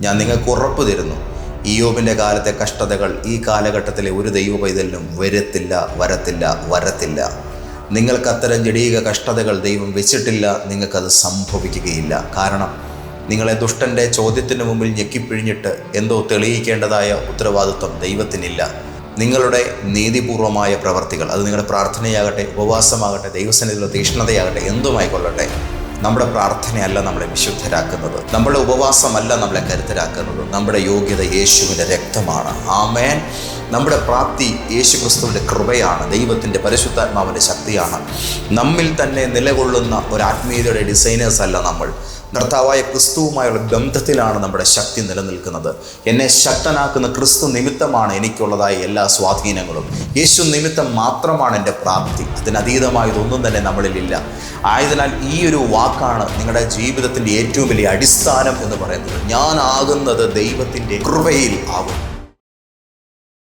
ഞാൻ നിങ്ങൾക്ക് ഉറപ്പ് തരുന്നു. ഇയോബിന്റെ കാലത്തെ കഷ്ടതകൾ ഈ കാലഘട്ടത്തിലെ ഒരു ദൈവ പൈതലിനും വരത്തില്ല വരത്തില്ല വരത്തില്ല. നിങ്ങൾക്ക് അത്തരം ജടീക കഷ്ടതകൾ ദൈവം വെച്ചിട്ടില്ല നിങ്ങൾക്കത് സംഭവിക്കുകയില്ല. കാരണം നിങ്ങളെ ദുഷ്ടന്റെ ചോദ്യത്തിന് മുമ്പിൽ ഞെക്കിപ്പിഴിഞ്ഞിട്ട് എന്തോ തെളിയിക്കേണ്ടതായ ഉത്തരവാദിത്വം ദൈവത്തിനില്ല. നിങ്ങളുടെ നീതിപൂർവമായ പ്രവർത്തികൾ അത് നിങ്ങളുടെ പ്രാർത്ഥനയാകട്ടെ ഉപവാസമാകട്ടെ ദൈവസന്നിധിയിലുള്ള തീക്ഷ്ണതയാകട്ടെ എന്തുമായിക്കൊള്ളട്ടെ നമ്മുടെ പ്രാർത്ഥനയല്ല നമ്മളെ വിശുദ്ധരാക്കുന്നത്. നമ്മുടെ ഉപവാസമല്ല നമ്മളെ കരുത്തരാക്കുന്നത്. നമ്മുടെ യോഗ്യത യേശുവിന്റെ രക്തമാണ്. ആമേൻ. നമ്മുടെ പ്രാപ്തി യേശു ക്രിസ്തുവിന്റെ കൃപയാണ്. ദൈവത്തിന്റെ പരിശുദ്ധാത്മാവിന്റെ ശക്തിയാണ്. നമ്മിൽ തന്നെ നിലകൊള്ളുന്ന ഒരു ആത്മീയതയുടെ ഡിസൈനേഴ്സ് അല്ല നമ്മൾ. കർത്താവായ ക്രിസ്തുവുമായുള്ള ബന്ധത്തിലാണ് നമ്മുടെ ശക്തി നിലനിൽക്കുന്നത്. എന്നെ ശക്തനാക്കുന്ന ക്രിസ്തു നിമിത്തമാണ് എനിക്കുള്ളതായ എല്ലാ സ്വാധീനങ്ങളും. യേശു നിമിത്തം മാത്രമാണ് എന്റെ പ്രാപ്തി. അതിനതീതമായതൊന്നും തന്നെ നമ്മളിലില്ല ആയതിനാൽ ഈ ഒരു വാക്കാണ് നിങ്ങളുടെ ജീവിതത്തിന്റെ ഏറ്റവും വലിയ അടിസ്ഥാനം എന്ന് പറയുന്നത്. ഞാനാകുന്നത് ദൈവത്തിന്റെ കൃപയിൽ ആകും